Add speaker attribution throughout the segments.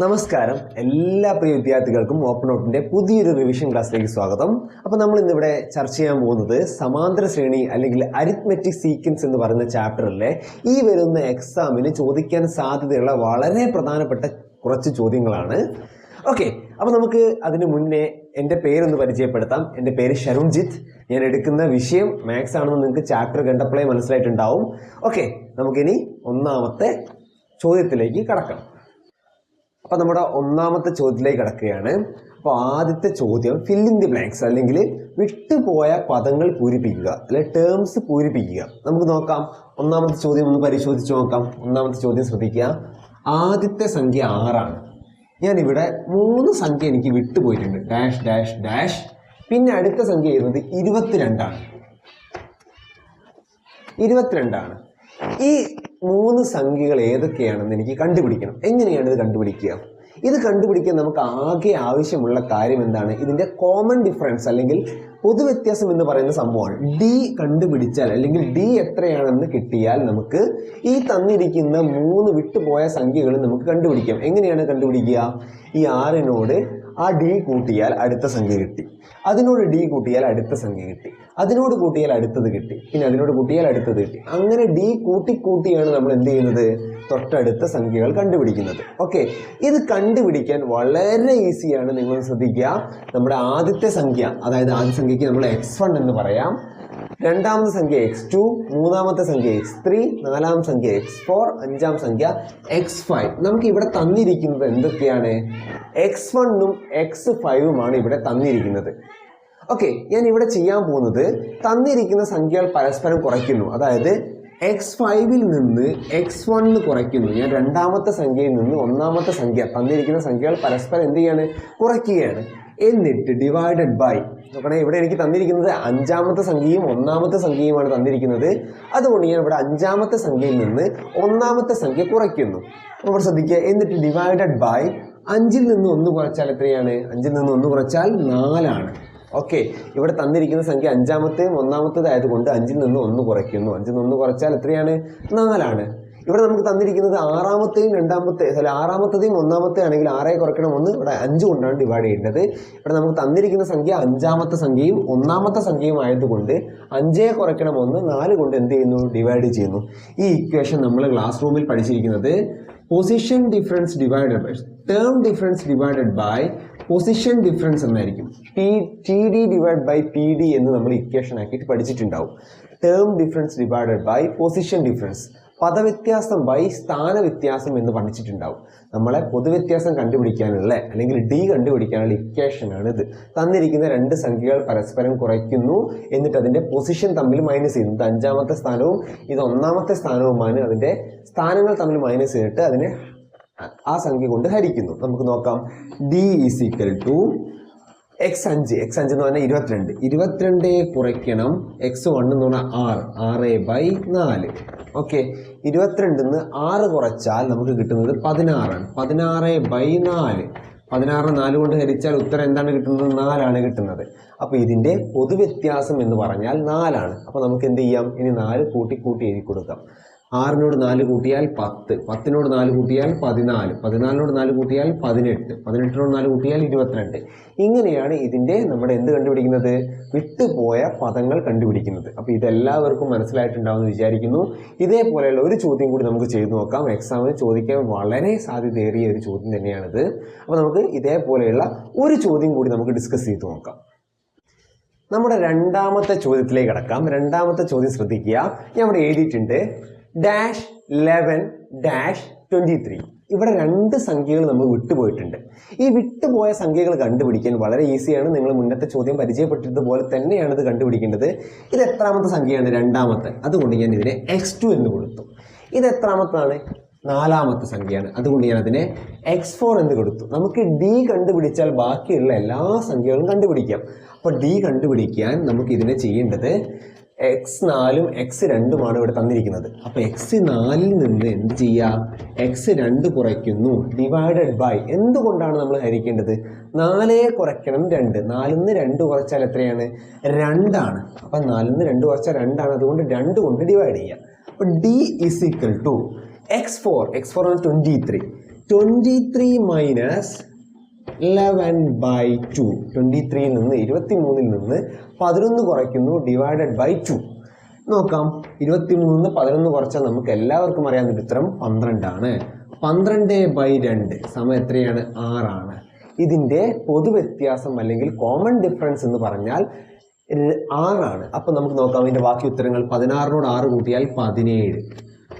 Speaker 1: നമസ്കാരം. എല്ലാ പ്രിയ വിദ്യാർത്ഥികൾക്കും ഓപ്പൺ ഔട്ടിന്റെ പുതിയൊരു റിവിഷൻ ക്ലാസ്സിലേക്ക് സ്വാഗതം. അപ്പോൾ നമ്മൾ ഇന്നിവിടെ ചർച്ച ചെയ്യാൻ പോകുന്നത് സമാന്തര ശ്രേണി അല്ലെങ്കിൽ അരിത്മെറ്റിക് സീക്വൻസ് എന്ന് പറയുന്ന ചാപ്റ്ററിലെ ഈ വരുന്ന എക്സാമിന് ചോദിക്കാൻ സാധ്യതയുള്ള വളരെ പ്രധാനപ്പെട്ട കുറച്ച് ചോദ്യങ്ങളാണ്. ഓക്കെ അപ്പോൾ നമുക്ക് അതിന് മുന്നേ എന്റെ പേരൊന്ന് പരിചയപ്പെടുത്താം. എന്റെ പേര് ഷരുൺജിത്ത് ഞാൻ എടുക്കുന്ന വിഷയം മാത്സ് ആണെന്ന് നിങ്ങൾക്ക് ചാപ്റ്റർ കണ്ടപ്പോഴേ മനസ്സിലായിട്ടുണ്ടാവും. ഓക്കെ നമുക്കിനി ഒന്നാമത്തെ ചോദ്യത്തിലേക്ക് കടക്കാം. അപ്പൊ നമ്മുടെ ഒന്നാമത്തെ ചോദ്യത്തിലേക്ക് കിടക്കുകയാണ്. അപ്പോൾ ആദ്യത്തെ ചോദ്യം ഫില്ലിൻ ദി ബ്ലാങ്ക്സ് അല്ലെങ്കിൽ വിട്ടുപോയ പദങ്ങൾ പൂരിപ്പിക്കുക അല്ലെ ടേംസ് പൂരിപ്പിക്കുക. നമുക്ക് നോക്കാം. ഒന്നാമത്തെ ചോദ്യം ഒന്ന് പരിശോധിച്ച് നോക്കാം. ഒന്നാമത്തെ ചോദ്യം ശ്രദ്ധിക്കുക. ആദ്യത്തെ സംഖ്യ ആറാണ്. ഞാൻ ഇവിടെ മൂന്ന് സംഖ്യ എനിക്ക് വിട്ടുപോയിട്ടുണ്ട്. ഡാഷ് ഡാഷ് ഡാഷ് പിന്നെ അടുത്ത സംഖ്യ എഴുതുന്നത് ഇരുപത്തിരണ്ടാണ്. ഇരുപത്തിരണ്ടാണ്. ഈ മൂന്ന് സംഖ്യകൾ ഏതൊക്കെയാണെന്ന് എനിക്ക് കണ്ടുപിടിക്കണം. എങ്ങനെയാണ് ഇത് കണ്ടുപിടിക്കുക? ഇത് കണ്ടുപിടിക്കാൻ നമുക്ക് ആകെ ആവശ്യമുള്ള കാര്യം എന്താണ്? ഇതിന്റെ കോമൺ ഡിഫറൻസ് അല്ലെങ്കിൽ പൊതുവ്യത്യാസം എന്ന് പറയുന്ന സംഭവമാണ്. ഡി കണ്ടുപിടിച്ചാൽ അല്ലെങ്കിൽ ഡി എത്രയാണെന്ന് കിട്ടിയാൽ നമുക്ക് ഈ തന്നിരിക്കുന്ന മൂന്ന് വിട്ടുപോയ സംഖ്യകൾ നമുക്ക് കണ്ടുപിടിക്കാം. എങ്ങനെയാണ് കണ്ടുപിടിക്കുക? ഈ ആറിനോട് ആ ഡി കൂട്ടിയാൽ അടുത്ത സംഖ്യ കിട്ടി. അതിനോട് ഡി കൂട്ടിയാൽ അടുത്ത സംഖ്യ കിട്ടി. അതിനോട് കൂട്ടിയാൽ അടുത്തത് കിട്ടി. പിന്നെ അതിനോട് കൂട്ടിയാൽ അടുത്തത് കിട്ടി. അങ്ങനെ ഡി കൂട്ടി കൂട്ടിയാണ് നമ്മൾ എന്ത് ചെയ്യുന്നത്? തൊട്ടടുത്ത സംഖ്യകൾ കണ്ടുപിടിക്കുന്നത്. ഓക്കെ ഇത് കണ്ടുപിടിക്കാൻ വളരെ ഈസിയാണ് നിങ്ങൾ ശ്രദ്ധിക്കുക. നമ്മുടെ ആദ്യത്തെ സംഖ്യ അതായത് ആദ്യ സംഖ്യയ്ക്ക് നമ്മൾ എക്സ് വൺ എന്ന് പറയാം. രണ്ടാമത്തെ സംഖ്യ എക്സ് ടു മൂന്നാമത്തെ സംഖ്യ എക്സ് ത്രീ നാലാം സംഖ്യ എക്സ് ഫോർ അഞ്ചാം സംഖ്യ എക്സ് ഫൈവ് നമുക്ക് ഇവിടെ തന്നിരിക്കുന്നത് എന്തൊക്കെയാണ്? എക്സ് വണ്ണും എക്സ് ഫൈവുമാണ് ഇവിടെ തന്നിരിക്കുന്നത്. ഓക്കെ ഞാൻ ഇവിടെ ചെയ്യാൻ പോകുന്നത് തന്നിരിക്കുന്ന സംഖ്യകൾ പരസ്പരം കുറയ്ക്കുന്നു. അതായത് എക്സ് ഫൈവിൽ നിന്ന് എക്സ് വണ്ണിന് കുറയ്ക്കുന്നു. ഞാൻ രണ്ടാമത്തെ സംഖ്യയിൽ നിന്ന് ഒന്നാമത്തെ സംഖ്യ തന്നിരിക്കുന്ന സംഖ്യകൾ പരസ്പരം എന്ത് ചെയ്യാണ്? കുറയ്ക്കുകയാണ്. എന്നിട്ട് ഡിവൈഡഡ് ബൈ നോക്കണേ ഇവിടെ എനിക്ക് തന്നിരിക്കുന്നത് അഞ്ചാമത്തെ സംഖ്യയും ഒന്നാമത്തെ സംഖ്യയുമാണ് തന്നിരിക്കുന്നത്. അതുകൊണ്ട് ഞാൻ ഇവിടെ അഞ്ചാമത്തെ സംഖ്യയിൽ നിന്ന് ഒന്നാമത്തെ സംഖ്യ കുറയ്ക്കുന്നു. അപ്പോൾ ശ്രദ്ധിക്കുക എന്നിട്ട് ഡിവൈഡഡ് ബൈ അഞ്ചിൽ നിന്ന് ഒന്ന് കുറച്ചാൽ എത്രയാണ്? അഞ്ചിൽ നിന്ന് ഒന്ന് കുറച്ചാൽ നാലാണ്. ഓക്കെ ഇവിടെ തന്നിരിക്കുന്ന സംഖ്യ അഞ്ചാമത്തെയും ഒന്നാമത്തേതായതുകൊണ്ട് അഞ്ചിൽ നിന്ന് ഒന്ന് കുറയ്ക്കുന്നു. അഞ്ചിൽ നിന്ന് ഒന്ന് കുറച്ചാൽ എത്രയാണ്? നാലാണ്. ഇവിടെ നമുക്ക് തന്നിരിക്കുന്നത് ആറാമത്തെയും രണ്ടാമത്തെ അല്ല ആറാമത്തെയും ഒന്നാമത്തെ ആണെങ്കിൽ ആറേ കുറയ്ക്കണം ഒന്ന്. ഇവിടെ അഞ്ച് കൊണ്ടാണ് ഡിവൈഡ് ചെയ്യേണ്ടത്. ഇവിടെ നമുക്ക് തന്നിരിക്കുന്ന സംഖ്യ അഞ്ചാമത്തെ സംഖ്യയും ഒന്നാമത്തെ സംഖ്യയും ആയതുകൊണ്ട് അഞ്ചേ കുറയ്ക്കണം ഒന്ന് നാല് കൊണ്ട് എന്ത് ചെയ്യുന്നു? ഡിവൈഡ് ചെയ്യുന്നു. ഈ ഇക്വേഷൻ നമ്മൾ ക്ലാസ് റൂമിൽ പഠിച്ചിരിക്കുന്നത് position difference divided by term difference divided by position difference എന്നായിരിക്കും. T T D divide by P D എന്ന് നമ്മൾ ഇക്വേഷൻ ആക്കിയിട്ട് പഠിച്ചിട്ടുണ്ടാവും. Term difference divided by position difference പദവ്യത്യാസം by സ്ഥാന വ്യത്യാസം എന്ന് പഠിച്ചിട്ടുണ്ടാവും നമ്മളെ പൊതുവ്യത്യാസം കണ്ടുപിടിക്കാനുള്ള അല്ലെങ്കിൽ ഡി കണ്ടുപിടിക്കാനുള്ള ഇക്വേഷനാണ് ഇത് തന്നിരിക്കുന്ന രണ്ട് സംഖ്യകൾ പരസ്പരം കുറയ്ക്കുന്നു എന്നിട്ട് അതിന്റെ പൊസിഷൻ തമ്മിൽ മൈനസ് ചെയ്യുന്നു. ഇത് അഞ്ചാമത്തെ സ്ഥാനവും ഇത് ഒന്നാമത്തെ സ്ഥാനവുമാണ് അതിന്റെ സ്ഥാനങ്ങൾ തമ്മിൽ മൈനസ് ചെയ്തിട്ട് അതിനെ ആ സംഖ്യ കൊണ്ട് ഹരിക്കുന്നു. നമുക്ക് നോക്കാം. D is equal to X അഞ്ച് എക്സ് അഞ്ച് എന്ന് പറഞ്ഞാൽ ഇരുപത്തിരണ്ട്. ഇരുപത്തിരണ്ട് കുറയ്ക്കണം. എക്സ് വൺ എന്ന് പറഞ്ഞാൽ ആറ്. ആറ് ബൈ നാല്. ഓക്കെ ഇരുപത്തിരണ്ടിൽ നിന്ന് ആറ് കുറച്ചാൽ നമുക്ക് കിട്ടുന്നത് പതിനാറാണ്. പതിനാറ് ബൈ നാല്. പതിനാറ് നാല് കൊണ്ട് ഹരിച്ചാൽ ഉത്തരം എന്താണ് കിട്ടുന്നത്? നാലാണ് കിട്ടുന്നത്. അപ്പോൾ ഇതിന്റെ പൊതുവ്യത്യാസം എന്ന് പറഞ്ഞാൽ നാലാണ്. അപ്പോൾ നമുക്ക് എന്ത് ചെയ്യാം? ഇനി നാല് കൂട്ടി കൂട്ടി എഴുതി കൊടുക്കാം. ആറിനോട് നാല് കൂട്ടിയാൽ പത്ത്. പത്തിനോട് നാല് കൂട്ടിയാൽ പതിനാല്. പതിനാലിനോട് നാല് കൂട്ടിയാൽ പതിനെട്ട്. പതിനെട്ടിനോട് നാല് കൂട്ടിയാൽ ഇരുപത്തിരണ്ട്. ഇങ്ങനെയാണ് ഇതിന്റെ നമ്മുടെ എന്ത് കണ്ടുപിടിക്കുന്നത്? വിട്ടുപോയ പദങ്ങൾ കണ്ടുപിടിക്കുന്നത്. അപ്പോൾ ഇതെല്ലാവർക്കും മനസ്സിലായിട്ടുണ്ടാവുമെന്ന് വിചാരിക്കുന്നു. ഇതേപോലെയുള്ള ഒരു ചോദ്യം കൂടി നമുക്ക് ചെയ്തു നോക്കാം. എക്സാമിന് ചോദിക്കാൻ വളരെ സാധ്യതയേറിയ ഒരു ചോദ്യം തന്നെയാണിത്. അപ്പോൾ നമുക്ക് ഇതേപോലെയുള്ള ഒരു ചോദ്യം കൂടി നമുക്ക് ഡിസ്കസ് ചെയ്തു നോക്കാം. നമ്മുടെ രണ്ടാമത്തെ ചോദ്യത്തിലേക്ക് കടക്കാം. രണ്ടാമത്തെ ചോദ്യം ശ്രദ്ധിക്കുക. ഞാൻ ഇവിടെ എഴുതിയിട്ടുണ്ട്. Dash eleven dash twenty three ഇവിടെ രണ്ട് സംഖ്യകൾ നമ്മൾ വിട്ടുപോയിട്ടുണ്ട്. ഈ വിട്ടുപോയ സംഖ്യകൾ കണ്ടുപിടിക്കാൻ വളരെ ഈസിയാണ്. നിങ്ങൾ മുന്നത്തെ ചോദ്യം പരിചയപ്പെട്ടതുപോലെ തന്നെയാണ് ഇത് കണ്ടുപിടിക്കേണ്ടത്. ഇത് എത്രാമത്തെ സംഖ്യയാണ്? രണ്ടാമത്തെ. അതുകൊണ്ട് ഞാൻ ഇതിനെ എക്സ് ടു എന്ന് കൊടുത്തു. ഇത് എത്രാമത്താണ്? നാലാമത്തെ സംഖ്യയാണ്. അതുകൊണ്ട് ഞാൻ അതിനെ എക്സ് ഫോർ എന്ന് കൊടുത്തു. നമുക്ക് ഡി കണ്ടുപിടിച്ചാൽ ബാക്കിയുള്ള എല്ലാ സംഖ്യകളും കണ്ടുപിടിക്കാം. അപ്പോൾ ഡി കണ്ടുപിടിക്കാൻ നമുക്ക് ഇതിനെ ചെയ്യേണ്ടത് എക്സ് നാലും എക്സ് രണ്ടുമാണ് ഇവിടെ തന്നിരിക്കുന്നത്. അപ്പോൾ എക്സ് നാലിൽ നിന്ന് എന്ത് ചെയ്യുക എക്സ് രണ്ട് കുറയ്ക്കുന്നു ഡിവൈഡഡ് ബൈ എന്തുകൊണ്ടാണ് നമ്മൾ ഹരിക്കേണ്ടത്? നാലേ കുറയ്ക്കണം രണ്ട്. നാലിൽ നിന്ന് രണ്ട് കുറച്ചാൽ എത്രയാണ്? രണ്ടാണ്. അപ്പം നാലിൽ നിന്ന് രണ്ട് കുറച്ചാൽ രണ്ടാണ്. അതുകൊണ്ട് രണ്ട് കൊണ്ട് ഡിവൈഡ് ചെയ്യാം. അപ്പോൾ D is equal to X four X four ആണ് twenty three twenty three minus eleven by two twenty ത്രീയിൽ നിന്ന് ഇരുപത്തി മൂന്നിൽ നിന്ന് പതിനൊന്ന് കുറയ്ക്കുന്നു ഡിവൈഡഡ് ബൈ ടു നോക്കാം ഇരുപത്തി മൂന്ന് പതിനൊന്ന് കുറച്ചാൽ നമുക്ക് എല്ലാവർക്കും അറിയാവുന്ന ഉത്തരം പന്ത്രണ്ടാണ്. പന്ത്രണ്ട് ബൈ രണ്ട് സമയം എത്രയാണ്? ആറാണ്. ഇതിന്റെ പൊതുവ്യത്യാസം അല്ലെങ്കിൽ കോമൺ ഡിഫറൻസ് എന്ന് പറഞ്ഞാൽ ആറാണ്. അപ്പം നമുക്ക് നോക്കാം ഇതിന്റെ ബാക്കി ഉത്തരങ്ങൾ പതിനാറിനോട് ആറ് കൂട്ടിയാൽ പതിനേഴ്.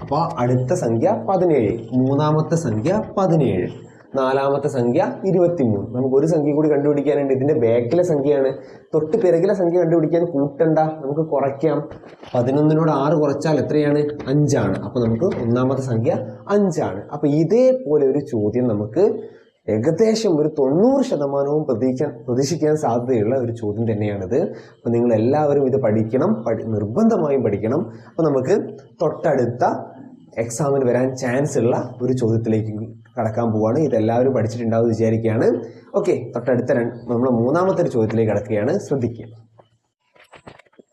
Speaker 1: അപ്പോൾ അടുത്ത സംഖ്യ പതിനേഴ് മൂന്നാമത്തെ സംഖ്യ പതിനേഴ്. നാലാമത്തെ സംഖ്യ ഇരുപത്തിമൂന്ന്. നമുക്ക് ഒരു സംഖ്യ കൂടി കണ്ടുപിടിക്കാനുണ്ട്. ഇതിന്റെ ബാക്കിലെ സംഖ്യയാണ്. തൊട്ട് പിറകിലെ സംഖ്യ കണ്ടുപിടിക്കാൻ കൂട്ടണ്ട. നമുക്ക് കുറയ്ക്കാം. പതിനൊന്നിനോട് ആറ് കുറച്ചാൽ എത്രയാണ്? അഞ്ചാണ്. അപ്പോൾ നമുക്ക് ഒന്നാമത്തെ സംഖ്യ അഞ്ചാണ്. അപ്പോൾ ഇതേപോലെ ഒരു ചോദ്യം നമുക്ക് ഏകദേശം ഒരു തൊണ്ണൂറ് ശതമാനവും പ്രതീക്ഷിക്കാൻ പ്രതീക്ഷിക്കാൻ സാധ്യതയുള്ള ഒരു ചോദ്യം തന്നെയാണിത്. അപ്പോൾ നിങ്ങൾ എല്ലാവരും ഇത് പഠിക്കണം. പഠി നിർബന്ധമായും പഠിക്കണം. അപ്പോൾ നമുക്ക് തൊട്ടടുത്ത എക്സാമിന് വരാൻ ചാൻസ് ഉള്ള ഒരു ചോദ്യത്തിലേക്ക് കടക്കാൻ പോവാണ്. ഇതെല്ലാവരും പഠിച്ചിട്ടുണ്ടാവും വിചാരിക്കുകയാണ്. ഓക്കെ തൊട്ടടുത്ത രണ്ട് നമ്മൾ മൂന്നാമത്തെ ഒരു ചോദ്യത്തിലേക്ക് കടക്കുകയാണ്. ശ്രദ്ധിക്കുക.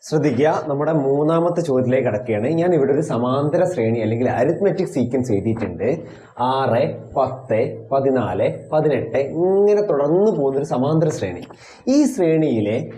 Speaker 1: ശ്രദ്ധിക്കുക. നമ്മുടെ മൂന്നാമത്തെ ചോദ്യത്തിലേക്ക് കടക്കുകയാണ്. ഞാൻ ഇവിടെ ഒരു സമാന്തര ശ്രേണി അല്ലെങ്കിൽ അരിത്മെറ്റിക് സീക്വൻസ് എഴുതിയിട്ടുണ്ട്. ആറ് പത്ത് പതിനാല് പതിനെട്ട് ഇങ്ങനെ തുടർന്ന് പോകുന്ന ഒരു സമാന്തര ശ്രേണി. ഈ ശ്രേണിയിലെ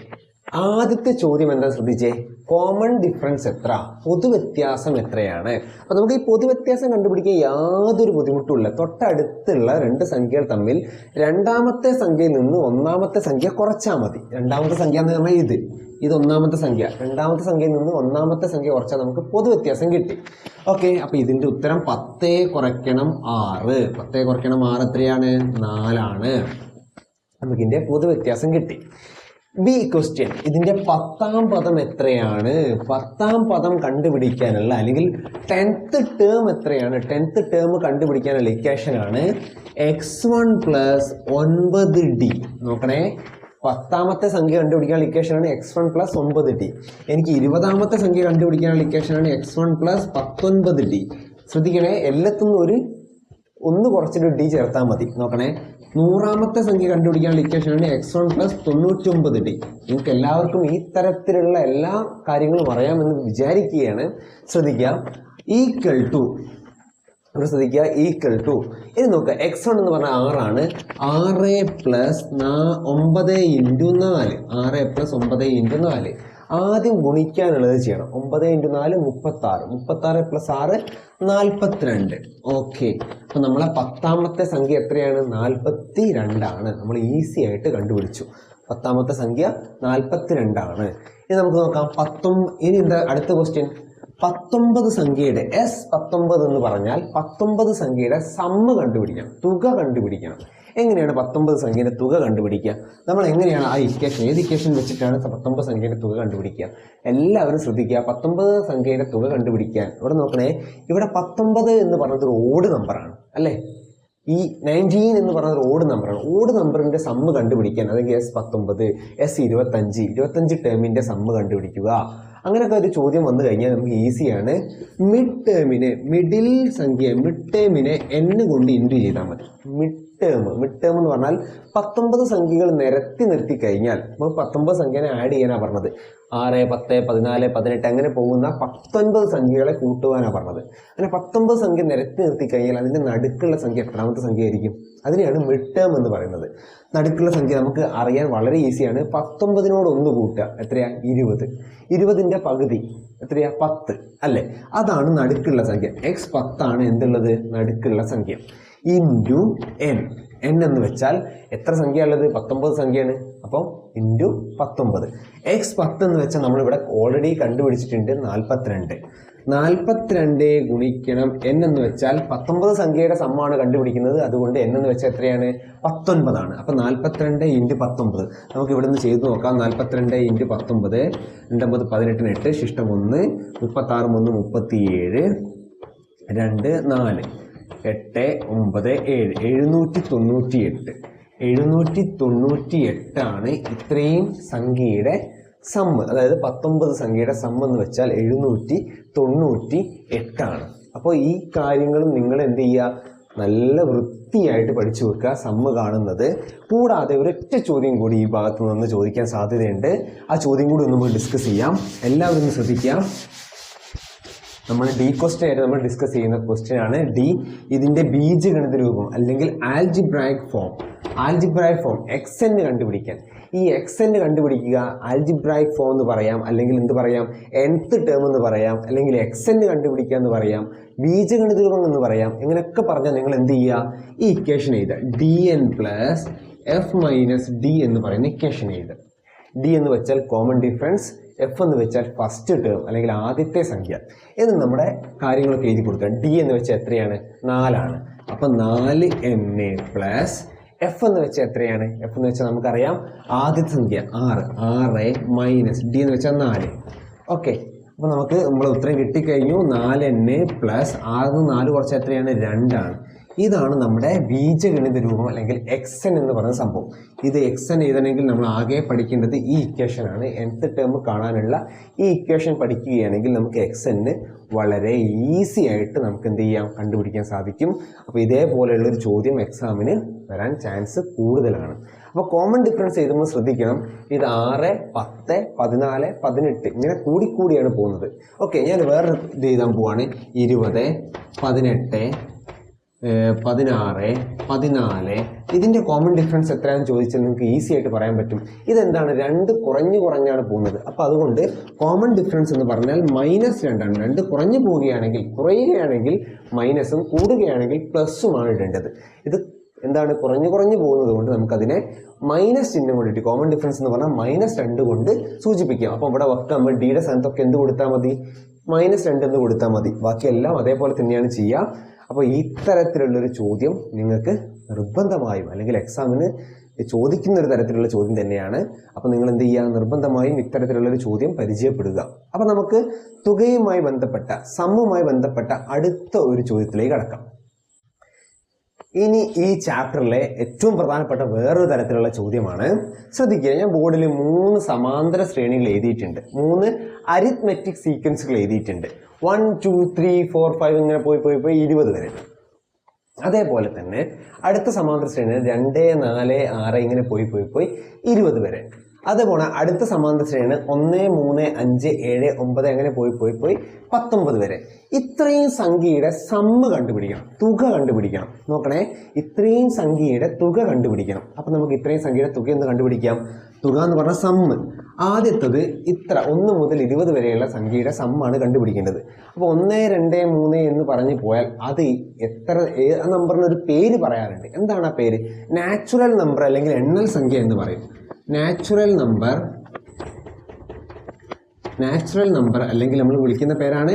Speaker 1: ആദ്യത്തെ ചോദ്യം എന്താ ശ്രദ്ധിച്ചേ? കോമൺ ഡിഫറൻസ് എത്ര? പൊതുവ്യത്യാസം എത്രയാണ്? അപ്പോൾ നമുക്ക് ഈ പൊതുവ്യത്യാസം കണ്ടുപിടിക്കാൻ യാതൊരു ബുദ്ധിമുട്ടുമില്ല. തൊട്ടടുത്തുള്ള രണ്ട് സംഖ്യകൾ തമ്മിൽ രണ്ടാമത്തെ സംഖ്യയിൽ നിന്ന് ഒന്നാമത്തെ സംഖ്യ കുറച്ചാൽ മതി. രണ്ടാമത്തെ സംഖ്യ എന്ന് പറഞ്ഞാൽ ഇത്. ഇത് ഒന്നാമത്തെ സംഖ്യ. രണ്ടാമത്തെ സംഖ്യയിൽ നിന്ന് ഒന്നാമത്തെ സംഖ്യ കുറച്ചാൽ നമുക്ക് പൊതുവ്യത്യാസം കിട്ടി. ഓക്കെ അപ്പോൾ ഇതിന്റെ ഉത്തരം പത്തേ കുറയ്ക്കണം ആറ്. പത്തേ കുറയ്ക്കണം ആറ് എത്രയാണ്? നാലാണ്. നമുക്കിതിന്റെ പൊതുവ്യത്യാസം കിട്ടി. ബി ക്വസ്റ്റ്യൻ ഇതിന്റെ പത്താം പദം എത്രയാണ്? പത്താം പദം കണ്ടുപിടിക്കാനുള്ള അല്ലെങ്കിൽ ടെൻത്ത് ടേം എത്രയാണ്? ടെൻത്ത് ടേം കണ്ടുപിടിക്കാനുള്ള ഇക്വേഷൻ ആണ് എക്സ് വൺ പ്ലസ് ഒൻപത് ഡി നോക്കണേ. പത്താമത്തെ സംഖ്യ കണ്ടുപിടിക്കാനുള്ള ഇക്വേഷനാണ് എക്സ് വൺ പ്ലസ് ഒമ്പത് ഡി എനിക്ക് ഇരുപതാമത്തെ സംഖ്യ കണ്ടുപിടിക്കാനുള്ള ഇക്വേഷനാണ് എക്സ് വൺ പ്ലസ് പത്തൊൻപത് ഡി ശ്രദ്ധിക്കണേ എല്ലാത്തുനിന്നും ഒരു ഒന്ന് കുറച്ചിട്ട് ഡി ചേർത്താൽ മതി. നോക്കണേ. നൂറാമത്തെ സംഖ്യ കണ്ടുപിടിക്കാനുള്ള ഇക്വേഷൻ ആണ് എക്സ് വൺ പ്ലസ് തൊണ്ണൂറ്റൊമ്പത് ഡി നിങ്ങൾക്ക് എല്ലാവർക്കും ഈ തരത്തിലുള്ള എല്ലാ കാര്യങ്ങളും അറിയാമെന്ന് വിചാരിക്കുകയാണ്. ശ്രദ്ധിക്കുക. ഈക്വൽ ടു ഇവിടെ ശ്രദ്ധിക്കുക. ഈക്വൽ ടു ഇനി നോക്കുക എക്സ് വൺ എന്ന് പറഞ്ഞാൽ ആറാണ് ആറ് പ്ലസ് ഒമ്പത് ഇന്റു നാല്. ആറ് പ്ലസ് ഒമ്പത് ഇന്റു നാല്. ആദ്യം ഗുണിക്കാനുള്ളത് ചെയ്യണം. ഒമ്പത് ഇന്റു നാല് മുപ്പത്തി ആറ് മുപ്പത്തി ആറ് പ്ലസ് ആറ് നാൽപ്പത്തിരണ്ട്. ഓക്കെ. അപ്പം നമ്മളെ പത്താമത്തെ സംഖ്യ എത്രയാണ്? നാൽപ്പത്തി രണ്ടാണ് നമ്മൾ ഈസി ആയിട്ട് കണ്ടുപിടിച്ചു. പത്താമത്തെ സംഖ്യ നാൽപ്പത്തി രണ്ടാണ് ഇനി നമുക്ക് നോക്കാം. പത്തൊമ്പ ഇനി എന്താ അടുത്ത ക്വസ്റ്റ്യൻ പത്തൊമ്പത് സംഖ്യയുടെ എസ് പത്തൊമ്പത് എന്ന് പറഞ്ഞാൽ പത്തൊമ്പത് സംഖ്യയുടെ സമ്മ് കണ്ടുപിടിക്കണം. തുക കണ്ടുപിടിക്കണം. എങ്ങനെയാണ് പത്തൊമ്പത് സംഖ്യയുടെ തുക കണ്ടുപിടിക്കുക? നമ്മൾ എങ്ങനെയാണ് ആ ഇക്വേഷൻ ഏത് ഇക്വേഷൻ വെച്ചിട്ടാണ് പത്തൊമ്പത് സംഖ്യയുടെ തുക കണ്ടുപിടിക്കുക? എല്ലാവരും ശ്രദ്ധിക്കുക പത്തൊമ്പത് സംഖ്യയുടെ തുക കണ്ടുപിടിക്കാൻ. ഇവിടെ നോക്കണേ ഇവിടെ പത്തൊമ്പത് എന്ന് പറഞ്ഞത് ഒരു ഓട് നമ്പറാണ് അല്ലേ? ഈ നയന്റീൻ എന്ന് പറയുന്ന ഒരു ഓട് നമ്പറാണ് ഓട് നമ്പറിന്റെ സമ്മ് കണ്ടുപിടിക്കാൻ അല്ലെങ്കിൽ എസ് പത്തൊമ്പത് എസ് ഇരുപത്തഞ്ച് ഇരുപത്തഞ്ച് ടേമിന്റെ സമ്മ് കണ്ടുപിടിക്കുക. അങ്ങനെയൊക്കെ ഒരു ചോദ്യം വന്നു കഴിഞ്ഞാൽ നമുക്ക് ഈസിയാണ് മിഡ് ടേമിനെ മിഡിൽ സംഖ്യ മിഡ് ടേമിനെ എൻ കൊണ്ട് ഇന്റു ചെയ്താൽ മതി. മിഡ് ടേം മിഡ് ടേം എന്ന് പറഞ്ഞാൽ പത്തൊമ്പത് സംഖ്യകൾ നിരത്തി നിർത്തി കഴിഞ്ഞാൽ നമുക്ക് പത്തൊമ്പത് സംഖ്യനെ ആഡ് ചെയ്യാനാണ് പറഞ്ഞത്. ആറ് പത്ത് പതിനാല് പതിനെട്ട് അങ്ങനെ പോകുന്ന പത്തൊൻപത് സംഖ്യകളെ കൂട്ടുവാനാണ് പറഞ്ഞത്. അങ്ങനെ പത്തൊമ്പത് സംഖ്യ നിരത്തി നിർത്തി കഴിഞ്ഞാൽ അതിന്റെ നടുക്കുള്ള സംഖ്യ എത്രാമത്തെ സംഖ്യ ആയിരിക്കും? അതിനെയാണ് മിഡ് ടേം എന്ന് പറയുന്നത്. നടുക്കുള്ള സംഖ്യ നമുക്ക് അറിയാൻ വളരെ ഈസിയാണ്. പത്തൊമ്പതിനോട് ഒന്ന് കൂട്ടുക. എത്രയാ? ഇരുപത്. ഇരുപതിന്റെ പകുതി എത്രയാ? പത്ത്. അല്ലേ? അതാണ് നടുക്കുള്ള സംഖ്യ. എക്സ് പത്താണ് എന്തുള്ളത്? നടുക്കുള്ള സംഖ്യ. ഇന്റു എൻ എൻ എന്ന് വെച്ചാൽ എത്ര സംഖ്യ ഉള്ളത് പത്തൊമ്പത് സംഖ്യയാണ്. അപ്പം ഇന്റു പത്തൊമ്പത്. എക്സ് പത്ത് എന്ന് വെച്ചാൽ നമ്മളിവിടെ ഓൾറെഡി കണ്ടുപിടിച്ചിട്ടുണ്ട് നാൽപ്പത്തിരണ്ട് നാൽപ്പത്തിരണ്ട് ഗുണിക്കണം എൻ എന്ന് വെച്ചാൽ പത്തൊമ്പത് സംഖ്യയുടെ സമ്മാണ് കണ്ടുപിടിക്കുന്നത്. അതുകൊണ്ട് എൻ എന്ന് വെച്ചാൽ എത്രയാണ്? പത്തൊൻപതാണ്. അപ്പം നാൽപ്പത്തിരണ്ട് ഇന്റു പത്തൊമ്പത്. നമുക്ക് ഇവിടെ നിന്ന് ചെയ്ത് നോക്കാം. നാൽപ്പത്തിരണ്ട് ഇന്റു പത്തൊമ്പത്. രണ്ടമ്പത് പതിനെട്ടിന് എട്ട്. ശിഷ്ടം ഒന്ന്. മുപ്പത്താറ് മൂന്ന് മുപ്പത്തിയേഴ്. രണ്ട് നാല്. എട്ട് ഒമ്പത് ഏഴ്. എഴുന്നൂറ്റി തൊണ്ണൂറ്റി എട്ട് എഴുന്നൂറ്റി തൊണ്ണൂറ്റി എട്ടാണ് ഇത്രയും സംഖ്യയുടെ സമ്മ്. അതായത് പത്തൊമ്പത് സംഖ്യയുടെ സമ്മ് എന്ന് വെച്ചാൽ എഴുന്നൂറ്റി തൊണ്ണൂറ്റി എട്ടാണ് അപ്പോൾ ഈ കാര്യങ്ങളും നിങ്ങൾ എന്ത് ചെയ്യുക? നല്ല വൃത്തിയായിട്ട് പഠിച്ചു വെക്കുക സമ്മ് കാണുന്നത്. കൂടാതെ ഒരൊറ്റ ചോദ്യം കൂടി ഈ ഭാഗത്ത് നിന്ന് ചോദിക്കാൻ സാധ്യതയുണ്ട്. ആ ചോദ്യം കൂടി ഒന്ന് ഡിസ്കസ് ചെയ്യാം. എല്ലാവരും ശ്രദ്ധിക്കാം നമ്മൾ ഡി ക്വസ്റ്റ്യൻ ആയിട്ട് നമ്മൾ ഡിസ്കസ് ചെയ്യുന്ന ക്വസ്റ്റ്യൻ ആണ്. ഡി ഇതിന്റെ ബീജഗണിത രൂപം അല്ലെങ്കിൽ algebraic form algebraic form X എന്ന് കണ്ടുപിടിക്കാൻ. ഈ എക്സ് എന്ന് കണ്ടുപിടിക്കുക ആൽജിബ്രായിക് ഫോം എന്ന് പറയാം അല്ലെങ്കിൽ എന്ത് പറയാം? nth ടേം എന്ന് പറയാം അല്ലെങ്കിൽ എക്സ് എന്ന് കണ്ടുപിടിക്കുക എന്ന് പറയാം ബീജഗണിത രൂപം എന്ന് പറയാം ഇങ്ങനെയൊക്കെ പറഞ്ഞാൽ നിങ്ങൾ എന്ത് ചെയ്യുക? ഈ ഇക്വേഷൻ എഴുതുക. D N plus F minus D എന്ന് പറയുന്ന ഇക്വേഷൻ എഴുതുക. ഡി എന്ന് വെച്ചാൽ കോമൺ ഡിഫറൻസ് എഫ് എന്ന് വെച്ചാൽ ഫസ്റ്റ് ടേം അല്ലെങ്കിൽ ആദ്യത്തെ സംഖ്യ. എന്ന് നമ്മുടെ കാര്യങ്ങളൊക്കെ എഴുതി കൊടുക്കുക ഡി എന്ന് വെച്ചാൽ എത്രയാണ്? നാലാണ്. അപ്പം നാല് എൻ എ പ്ലസ് എഫ് എന്ന് വെച്ചാൽ എത്രയാണ്? എഫ് എന്ന് വെച്ചാൽ നമുക്കറിയാം ആദ്യത്തെ സംഖ്യ ആറ്. ആറ് മൈനസ് ഡി എന്ന് വെച്ചാൽ നാല്. ഓക്കെ അപ്പോൾ നമുക്ക് നമ്മൾ ഉത്തരം കിട്ടിക്കഴിഞ്ഞു. നാല് എൻ എ പ്ലസ് ആറിന് നാല് കുറച്ച് എത്രയാണ്? രണ്ടാണ്. ഇതാണ് നമ്മുടെ ബീജഗണിത രൂപം അല്ലെങ്കിൽ എക്സ് എൻ എന്ന് പറയുന്ന സംഭവം. ഇത് എക്സ് എൻ എഴുതണമെങ്കിൽ നമ്മൾ ആകെ പഠിക്കേണ്ടത് ഈ ഇക്വേഷനാണ് nth ടേം കാണാനുള്ള ഈ ഇക്വേഷൻ പഠിക്കുകയാണെങ്കിൽ നമുക്ക് എക്സ് എന്ന് വളരെ ഈസി ആയിട്ട് നമുക്ക് എന്ത് ചെയ്യാം? കണ്ടുപിടിക്കാൻ സാധിക്കും. അപ്പോൾ ഇതേപോലെയുള്ളൊരു ചോദ്യം എക്സാമിന് വരാൻ ചാൻസ് കൂടുതലാണ്. അപ്പോൾ കോമൺ ഡിഫറൻസ് എഴുതുമ്പോൾ ശ്രദ്ധിക്കണം. ഇത് ആറ് പത്ത് പതിനാല് പതിനെട്ട് ഇങ്ങനെ കൂടിക്കൂടിയാണ് പോകുന്നത്. ഓക്കെ ഞാൻ വേറെ ഇത് എഴുതാൻ പോവാണ്. ഇരുപത് പതിനെട്ട് പതിനാറ് പതിനാല്. ഇതിന്റെ കോമൺ ഡിഫറൻസ് എത്രയാണെന്ന് ചോദിച്ചാൽ നിങ്ങൾക്ക് ഈസി ആയിട്ട് പറയാൻ പറ്റും. ഇതെന്താണ്? രണ്ട് കുറഞ്ഞു കുറഞ്ഞാണ് പോകുന്നത്. അപ്പോൾ അതുകൊണ്ട് കോമൺ ഡിഫറൻസ് എന്ന് പറഞ്ഞാൽ മൈനസ് രണ്ടാണ്. രണ്ട് കുറഞ്ഞു പോവുകയാണെങ്കിൽ കുറയുകയാണെങ്കിൽ മൈനസും കൂടുകയാണെങ്കിൽ പ്ലസ്സുമാണ് ഇടേണ്ടത്. ഇത് എന്താണ്? കുറഞ്ഞു കുറഞ്ഞു പോകുന്നത് കൊണ്ട് നമുക്കതിനെ മൈനസ് ചിഹ്നം കൊണ്ടിട്ട് കോമൺ ഡിഫറൻസ് എന്ന് പറഞ്ഞാൽ മൈനസ് രണ്ട് കൊണ്ട് സൂചിപ്പിക്കാം. അപ്പോൾ ഇവിടെ വെക്കുമ്പോൾ ഡിയുടെ സ്ഥാനത്തൊക്കെ എന്ത് കൊടുത്താൽ മതി? മൈനസ് രണ്ട് എന്ന് കൊടുത്താൽ മതി. ബാക്കിയെല്ലാം അതേപോലെ തന്നെയാണ് ചെയ്യുക. അപ്പോൾ ഇത്തരത്തിലുള്ളൊരു ചോദ്യം നിങ്ങൾക്ക് നിർബന്ധമായും അല്ലെങ്കിൽ എക്സാമിന് ചോദിക്കുന്ന ഒരു തരത്തിലുള്ള ചോദ്യം തന്നെയാണ്. അപ്പോൾ നിങ്ങൾ എന്ത് ചെയ്യുക? നിർബന്ധമായും ഇത്തരത്തിലുള്ളൊരു ചോദ്യം പരിചയപ്പെടുക. അപ്പോൾ നമുക്ക് തുകയുമായി ബന്ധപ്പെട്ട സമ്മുമായി ബന്ധപ്പെട്ട അടുത്ത ഒരു ചോദ്യത്തിലേക്ക് കടക്കാം. ഇനി ഈ ചാപ്റ്ററിലെ ഏറ്റവും പ്രധാനപ്പെട്ട വേറൊരു തരത്തിലുള്ള ചോദ്യമാണ്. ശ്രദ്ധിക്കുക ഞാൻ ബോർഡിൽ മൂന്ന് സമാന്തര ശ്രേണികൾ എഴുതിയിട്ടുണ്ട്. മൂന്ന് അരിത്മെറ്റിക് സീക്വൻസുകൾ എഴുതിയിട്ടുണ്ട്. One two three four five ഇങ്ങനെ പോയി പോയി പോയി ഇരുപത് വരെ. അതേപോലെ തന്നെ അടുത്ത സമാന്തര ശ്രേണി രണ്ട് നാല് ആറ് ഇങ്ങനെ പോയി പോയി പോയി ഇരുപത് വരെ. അതേപോലെ അടുത്ത സമാന്തര ശ്രേണി ഒന്ന് മൂന്ന് അഞ്ച് ഏഴ് ഒമ്പത് അങ്ങനെ പോയി പോയി പോയി പത്തൊമ്പത് വരെ. ഇത്രയും സംഖ്യയുടെ സമ്മ് കണ്ടുപിടിക്കണം. തുക കണ്ടുപിടിക്കണം. നോക്കണേ ഇത്രയും സംഖ്യയുടെ തുക കണ്ടുപിടിക്കണം. അപ്പം നമുക്ക് ഇത്രയും സംഖ്യയുടെ തുക എന്ന് കണ്ടുപിടിക്കാം. തുക എന്ന് പറഞ്ഞാൽ സമ്മ്. ആദ്യത്തത് ഇത്ര ഒന്ന് മുതൽ ഇരുപത് വരെയുള്ള സംഖ്യയുടെ സമ്മാണ് കണ്ടുപിടിക്കേണ്ടത്. അപ്പോൾ ഒന്ന് രണ്ട് മൂന്ന് എന്ന് പറഞ്ഞു പോയാൽ അത് എത്ര ആ നമ്പറിന് ഒരു പേര് പറയാറുണ്ട്. എന്താണ് ആ പേര്? നാച്ചുറൽ നമ്പർ അല്ലെങ്കിൽ എണ്ണൽ സംഖ്യ എന്ന് പറയും. നാച്ചുറൽ നമ്പർ നാച്ചുറൽ നമ്പർ അല്ലെങ്കിൽ നമ്മൾ വിളിക്കുന്ന പേരാണ്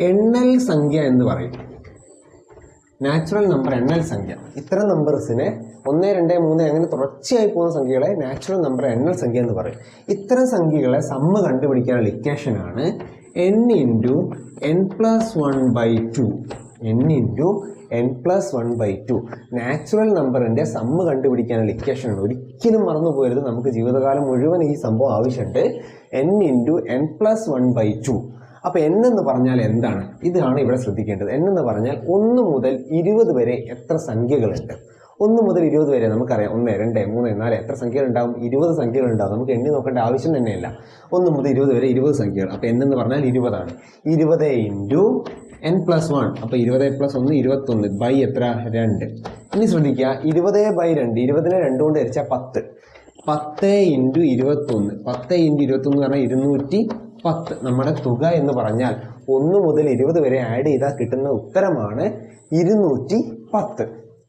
Speaker 1: എണ്ണൽ സംഖ്യ എന്ന് പറയും. നാച്ചുറൽ നമ്പർ എണ്ണൽ സംഖ്യ. ഇത്തരം നമ്പേഴ്സിനെ ഒന്ന് രണ്ട് മൂന്ന് അങ്ങനെ തുടർച്ചയായി പോകുന്ന സംഖ്യകളെ നാച്ചുറൽ നമ്പർ എണ്ണൽ സംഖ്യ എന്ന് പറയും. ഇത്തരം സംഖ്യകളെ സമ്മ കണ്ടുപിടിക്കാനുള്ള ഇക്വേഷനാണ് N into N plus one by two N into N plus one by two natural നമ്പറിന്റെ സമ്മ് കണ്ടുപിടിക്കാനുള്ള ഇക്വേഷനാണ് ഒരിക്കലും മറന്നു പോകരുത്. നമുക്ക് ജീവിതകാലം മുഴുവൻ ഈ സംഭവം ആവശ്യമുണ്ട്. N into N plus one by two അപ്പോൾ n എന്ന് പറഞ്ഞാൽ എന്താണ്? ഇതാണ് ഇവിടെ ശ്രദ്ധിക്കേണ്ടത്. n എന്ന് പറഞ്ഞാൽ ഒന്ന് മുതൽ ഇരുപത് വരെ എത്ര സംഖ്യകളുണ്ട്? ഒന്ന് മുതൽ ഇരുപത് വരെ നമുക്കറിയാം. ഒന്ന് രണ്ട് മൂന്ന് നാല് എത്ര സംഖ്യകൾ ഉണ്ടാവും ഇരുപത് സംഖ്യകൾ ഉണ്ടാവും നമുക്ക് എണ്ണി നോക്കേണ്ട ആവശ്യം തന്നെയില്ല. ഒന്ന് മുതൽ ഇരുപത് വരെ ഇരുപത് സംഖ്യകൾ. അപ്പോൾ n എന്ന് പറഞ്ഞാൽ ഇരുപതാണ്. ഇരുപത് ഇന്റു എൻ പ്ലസ് വൺ അപ്പോൾ ഇരുപത് പ്ലസ് ഒന്ന് ഇരുപത്തൊന്ന് ബൈ എത്ര? രണ്ട്. ഇനി ശ്രദ്ധിക്കുക. ഇരുപത് ബൈ രണ്ട്. ഇരുപതിനെ രണ്ട് കൊണ്ട് ഹരിച്ചാൽ പത്ത്. പത്ത് ഇന്റു ഇരുപത്തൊന്ന്. പത്ത് ഇന്റു ഇരുപത്തൊന്ന് പറഞ്ഞാൽ ഇരുന്നൂറ്റി പത്ത് നമ്മുടെ തുക എന്ന് പറഞ്ഞാൽ ഒന്ന് മുതൽ ഇരുപത് വരെ ആഡ് ചെയ്താൽ കിട്ടുന്ന ഉത്തരമാണ് ഇരുന്നൂറ്റി പത്ത്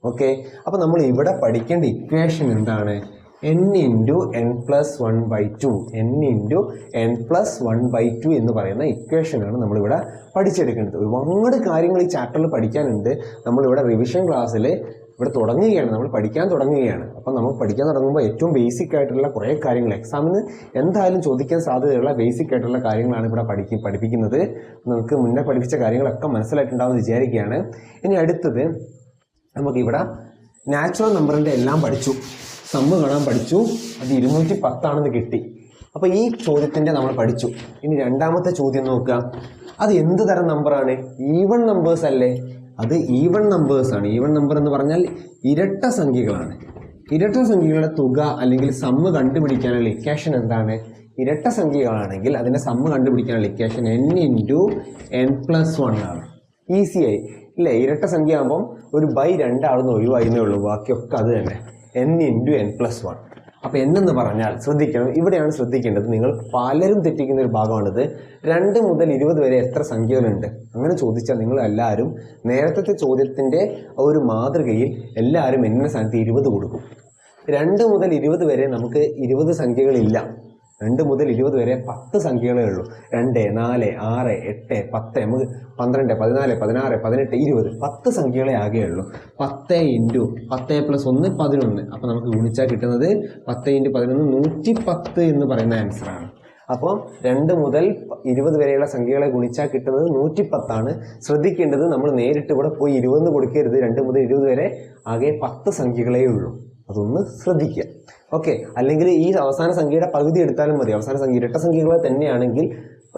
Speaker 1: ഓക്കെ അപ്പോൾ നമ്മൾ ഇവിടെ പഠിക്കേണ്ട ഇക്വേഷൻ എന്താണ്? N into N plus one by two N into N plus one by two എന്ന് പറയുന്ന ഇക്വേഷനാണ് നമ്മളിവിടെ പഠിച്ചെടുക്കേണ്ടത്. ഒരുപാട് കാര്യങ്ങൾ ഈ ചാപ്റ്ററിൽ പഠിക്കാനുണ്ട്. നമ്മളിവിടെ റിവിഷൻ ക്ലാസ്സിൽ ഇവിടെ തുടങ്ങുകയാണ്. നമ്മൾ പഠിക്കാൻ തുടങ്ങുകയാണ്. അപ്പം നമ്മൾ പഠിക്കാൻ തുടങ്ങുമ്പോൾ ഏറ്റവും ബേസിക് ആയിട്ടുള്ള കുറേ കാര്യങ്ങൾ എക്സാമിന് എന്തായാലും ചോദിക്കാൻ സാധ്യതയുള്ള ബേസിക് ആയിട്ടുള്ള കാര്യങ്ങളാണ് ഇവിടെ പഠിക്കും പഠിപ്പിക്കുന്നത്. നമുക്ക് മുന്നേ പഠിപ്പിച്ച കാര്യങ്ങളൊക്കെ മനസ്സിലായിട്ടുണ്ടാവുമെന്ന് വിചാരിക്കുകയാണ്. ഇനി അടുത്തത് നമുക്കിവിടെ നാച്ചുറൽ നമ്പറിന്റെ എല്ലാം പഠിച്ചു. സമ്മ് കാണാൻ പഠിച്ചു. അത് ഇരുന്നൂറ്റി പത്താണെന്ന് കിട്ടി. അപ്പോൾ ഈ ചോദ്യത്തിന്റെ നമ്മൾ പഠിച്ചു. ഇനി രണ്ടാമത്തെ ചോദ്യം നോക്കുക. അത് എന്ത് തരം നമ്പറാണ് ഈവൺ നമ്പേഴ്സ് അല്ലേ? അത് ഈവൺ നമ്പേഴ്സ് ആണ്. ഈവൺ നമ്പർ എന്ന് പറഞ്ഞാൽ ഇരട്ട സംഖ്യകളാണ്. ഇരട്ട സംഖ്യകളുടെ തുക അല്ലെങ്കിൽ സമ്മ് കണ്ടുപിടിക്കാനുള്ള ഇക്വേഷൻ എന്താണ്? ഇരട്ട സംഖ്യകളാണെങ്കിൽ അതിന്റെ സമ്മ് കണ്ടുപിടിക്കാനുള്ള equation N into N plus one ആണ്. ഈസി ആയി. ഇല്ലേ? ഇരട്ട സംഖ്യ ആകുമ്പം ഒരു ബൈ രണ്ടാളെന്ന് ഒഴിവായിരുന്നേ ഉള്ളൂ. ബാക്കിയൊക്കെ അത് തന്നെ. N into N plus one അപ്പോൾ എന്നെന്ന് പറഞ്ഞാൽ ശ്രദ്ധിക്കണം ഇവിടെയാണ് ശ്രദ്ധിക്കേണ്ടത്. നിങ്ങൾ പലരും തെറ്റിക്കുന്ന ഒരു ഭാഗമാണിത്. രണ്ട് മുതൽ ഇരുപത് വരെ എത്ര സംഖ്യകളുണ്ട്? അങ്ങനെ ചോദിച്ചാൽ നിങ്ങൾ എല്ലാവരും നേരത്തെ ചോദ്യത്തിന്റെ ഒരു മാതൃകയിൽ എല്ലാവരും എന്നെ സ്ഥാനത്ത് ഇരുപത് കൊടുക്കും. രണ്ട് മുതൽ ഇരുപത് വരെ നമുക്ക് ഇരുപത് സംഖ്യകളില്ല. രണ്ട് മുതൽ ഇരുപത് വരെ പത്ത് സംഖ്യകളേ ഉള്ളൂ. രണ്ട് നാല് ആറ് എട്ട് പത്ത് നമുക്ക് പന്ത്രണ്ട് പതിനാല് പതിനാറ് പതിനെട്ട് ഇരുപത്. പത്ത് സംഖ്യകളെ ആകെ ഉള്ളൂ. പത്ത് ഇന്റു പത്ത് പ്ലസ് ഒന്ന് പതിനൊന്ന്. അപ്പോൾ നമുക്ക് ഗുണിച്ചാൽ കിട്ടുന്നത് പത്ത് ഇന്റു പതിനൊന്ന് നൂറ്റി പത്ത് എന്ന് പറയുന്ന ആൻസറാണ് അപ്പോൾ രണ്ട് മുതൽ ഇരുപത് വരെയുള്ള സംഖ്യകളെ ഗുണിച്ചാൽ കിട്ടുന്നത് നൂറ്റി പത്താണ് ശ്രദ്ധിക്കേണ്ടത് നമ്മൾ നേരിട്ട് ഇവിടെ പോയി ഇരുപതെന്ന് കൊടുക്കരുത്. രണ്ട് മുതൽ ഇരുപത് വരെ ആകെ പത്ത് സംഖ്യകളേ ഉള്ളൂ. അതൊന്ന് ശ്രദ്ധിക്കുക. ഓക്കെ അല്ലെങ്കിൽ ഈ അവസാന സംഖ്യയുടെ പകുതി എടുത്താലും മതി. അവസാന സംഖ്യ ഇരട്ട സംഖ്യകൾ തന്നെയാണെങ്കിൽ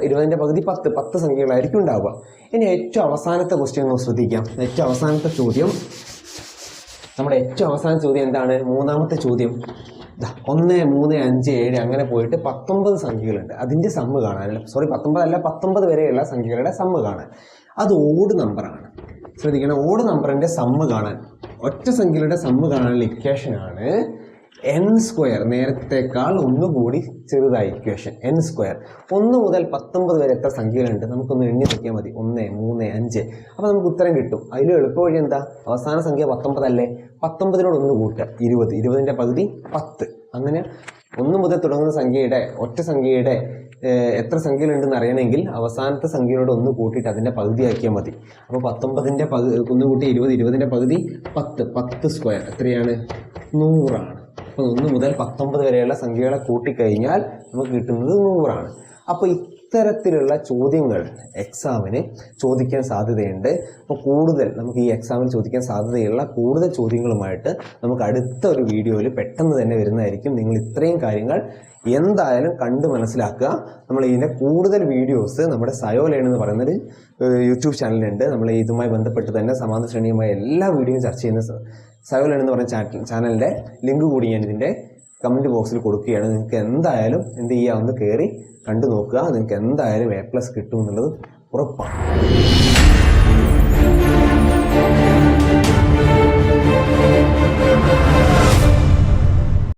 Speaker 1: ഇരുപതിന്റെ പകുതി പത്ത് പത്ത് സംഖ്യകളായിരിക്കും ഉണ്ടാവുക. ഇനി ഏറ്റവും അവസാനത്തെ ക്വസ്റ്റ്യൻ നമുക്ക് ശ്രദ്ധിക്കാം. ഏറ്റവും അവസാനത്തെ ചോദ്യം. നമ്മുടെ ഏറ്റവും അവസാന ചോദ്യം എന്താണ്? മൂന്നാമത്തെ ചോദ്യം. ഒന്ന് മൂന്ന് അഞ്ച് ഏഴ് അങ്ങനെ പോയിട്ട് പത്തൊമ്പത് സംഖ്യകളുണ്ട്. അതിന്റെ സമ്മ് കാണാൻ സോറി പത്തൊമ്പത് അല്ല പത്തൊമ്പത് വരെയുള്ള സംഖ്യകളുടെ സമ്മ് കാണാൻ. അത് ഓട് നമ്പറാണ് ശ്രദ്ധിക്കണം ഓട് നമ്പറിന്റെ സമ്മ് കാണാൻ. ഒറ്റ സംഖ്യകളുടെ സമ്മ് കാണാനുള്ള ഇക്വേഷനാണ് എൻ സ്ക്വയർ നേരത്തേക്കാൾ ഒന്നുകൂടി ചെറുതായി ഇക്വേഷൻ എൻ സ്ക്വയർ ഒന്ന് മുതൽ പത്തൊമ്പത് വരെ എത്ര സംഖ്യകളുണ്ട്? നമുക്കൊന്ന് എണ്ണി നോക്കിയാൽ മതി. ഒന്ന് മൂന്ന് അഞ്ച്. അപ്പോൾ നമുക്ക് ഉത്തരം കിട്ടും. അതിൽ എളുപ്പവഴി എന്താ? അവസാന സംഖ്യ പത്തൊമ്പതല്ലേ? പത്തൊമ്പതിനോട് ഒന്ന് കൂട്ടുക. ഇരുപത്. ഇരുപതിന്റെ പകുതി പത്ത്. അങ്ങനെ ഒന്ന് മുതൽ തുടങ്ങുന്ന സംഖ്യയുടെ ഒറ്റ സംഖ്യയുടെ എത്ര സംഖ്യകളുണ്ടെന്ന് അറിയണമെങ്കിൽ അവസാനത്തെ സംഖ്യയോട് ഒന്ന് കൂട്ടിയിട്ട് അതിന്റെ പകുതിയാക്കിയാൽ മതി. അപ്പോൾ പത്തൊമ്പതിന്റെ പകുതി ഒന്ന് കൂട്ടി ഇരുപത്. ഇരുപതിന്റെ പകുതി പത്ത്. പത്ത് സ്ക്വയർ എത്രയാണ്? നൂറാണ്. അപ്പോൾ ഒന്ന് മുതൽ പത്തൊമ്പത് വരെയുള്ള സംഖ്യകളെ കൂട്ടിക്കഴിഞ്ഞാൽ നമുക്ക് കിട്ടുന്നത് നൂറാണ്. അപ്പോൾ ഇത്തരത്തിലുള്ള ചോദ്യങ്ങൾ എക്സാമിന് ചോദിക്കാൻ സാധ്യതയുണ്ട്. അപ്പോൾ കൂടുതൽ നമുക്ക് ഈ എക്സാമിന് ചോദിക്കാൻ സാധ്യതയുള്ള കൂടുതൽ ചോദ്യങ്ങളുമായിട്ട് നമുക്ക് അടുത്ത ഒരു വീഡിയോയിൽ പെട്ടെന്ന് തന്നെ വരുന്നതായിരിക്കും. നിങ്ങൾ ഇത്രയും കാര്യങ്ങൾ എന്തായാലും കണ്ട് മനസ്സിലാക്കുക. നമ്മൾ ഇതിന്റെ കൂടുതൽ വീഡിയോസ് നമ്മുടെ സയോലേൺ എന്ന് പറയുന്നൊരു യൂട്യൂബ് ചാനലുണ്ട് നമ്മൾ ഇതുമായി ബന്ധപ്പെട്ട് തന്നെ സമാന ശ്രേണിയുമായി എല്ലാ വീഡിയോയും ചർച്ച ചെയ്യുന്ന സ- സയോലേൺ എന്ന് പറഞ്ഞ ചാനൽ ചാനലിന്റെ ലിങ്ക് കൂടി ഞാൻ ഇതിന്റെ കമന്റ് ബോക്സിൽ കൊടുക്കുകയാണ്. നിങ്ങൾക്ക് എന്തായാലും എന്ത് ചെയ്യുക ഒന്ന് കയറി കണ്ടു നോക്കുക. നിങ്ങൾക്ക് എന്തായാലും എ പ്ലസ് കിട്ടും എന്നുള്ളത് ഉറപ്പാണ്.